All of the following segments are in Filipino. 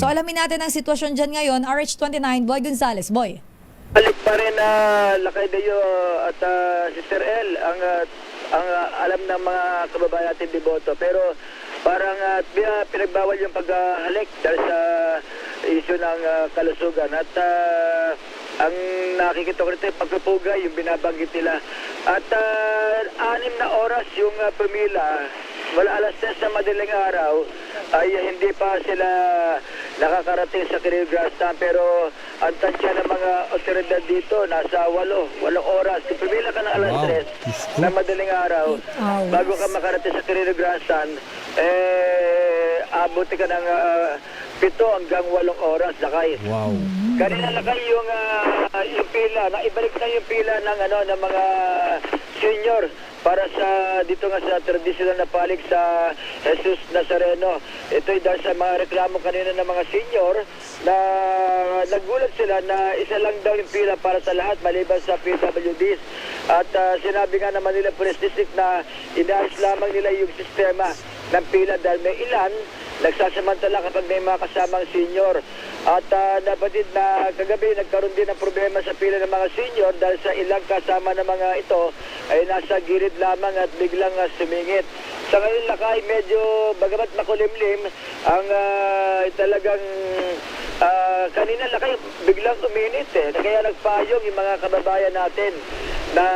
So alamin natin ang sitwasyon dyan ngayon. RH29, Boy Gonzales. Boy. Balik pa rin na Lakay Dayo at ah, Sister L ang ah, ang ah, alam ng mga kababayan natin deboto pero parang uh, pinagbawal yung paghalik dahil sa issue ng ah, kalusugan at ah, ang nakikita ko rito yung pagpupugay yung binabanggit nila at ah, anim na oras yung ah, pumila wala alas 10 sa madaling araw ay hindi pa sila nakakarating sa Kirill Grass Town pero ang tansya ng mga otoridad dito nasa walo, walong oras. Kung pumila ka ng alas Wow, 3 Diyos ko. na madaling araw Hours. bago ka makarating sa Kirill Grass Town eh abuti ka ng ah, pito hanggang walong oras lakay. Wow. Kanina lakay yung ah, yung pila, na ibalik na yung pila ng ano ng mga senior para sa dito nga sa traditional na palig sa Jesus Nazareno. Ito ay dahil sa mga reklamo kanina ng mga senior na nagulat sila na isa lang daw yung pila para sa lahat maliban sa PWDs. At ah, sinabi nga naman nila Police District na inaayos lamang nila yung sistema ng pila dahil may ilan nagsasamantala kapag may mga kasamang senior. At uh, nabatid na kagabi nagkaroon din ng problema sa pila ng mga senior dahil sa ilang kasama ng mga ito ay nasa gilid lamang at biglang uh, sumingit. Sa ngayon lakay medyo bagamat makulimlim ang ah, talagang ah, kanina lakay biglang uminit eh. Kaya nagpayong yung mga kababayan natin na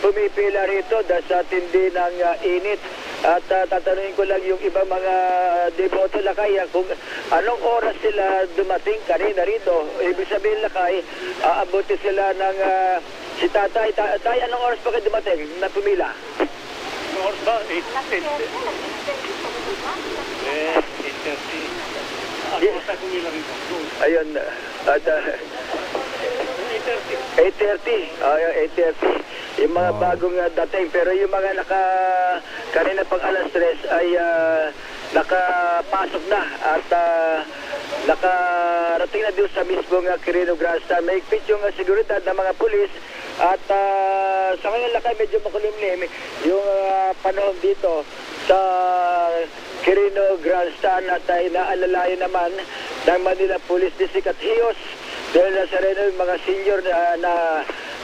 pumipila rito dahil sa tindi ng ah, init. At ah, tatanungin ko lang yung ibang mga deboto lakay kung anong oras sila dumating kanina rito. Ibig sabihin lakay, aabuti sila ng ah, si tatay. Ta- tay, anong oras pa kayo dumating na pumila? Anong oras ba? 8.30. Eh, 8.30. Ano oras tayo pumila rito? Doon. Ayun. At, ah, 8.30. 8.30. Ah, 8.30. Yung mga Wow. bagong ah, dating. Pero yung mga naka... Kanina pag alas 3 ay ah, nakapasok na. At uh, nakarating na doon sa mismong uh, Quirino Grandstand. May yung uh, seguridad ng mga pulis. At ah, sa ngayon lakay medyo makulimlim yung ah, panahon dito sa Quirino Grandstand at uh, naman ng Manila Police District at Hios dahil nasa rin yung mga senior na, na,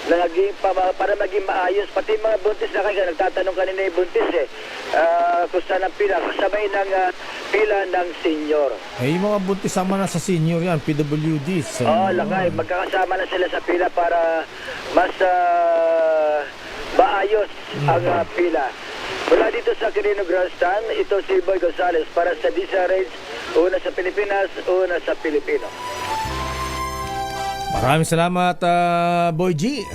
na naging, pa, para maging maayos. Pati mga buntis na kaya nagtatanong kanina yung buntis eh. Ah, kung saan ang. Kasabay ng ah, pila ng senior. Eh, yung mga buntis sama na sa senior yan, PWD. So, Oo, oh, lakay. Magkakasama na sila sa pila para mas ah, maayos ang ah, pila. Mula dito sa Quirino Grandstand, ito si Boy Gonzales para sa Disa Rage, una sa Pilipinas, una sa Pilipino. Maraming salamat, ah, Boy G.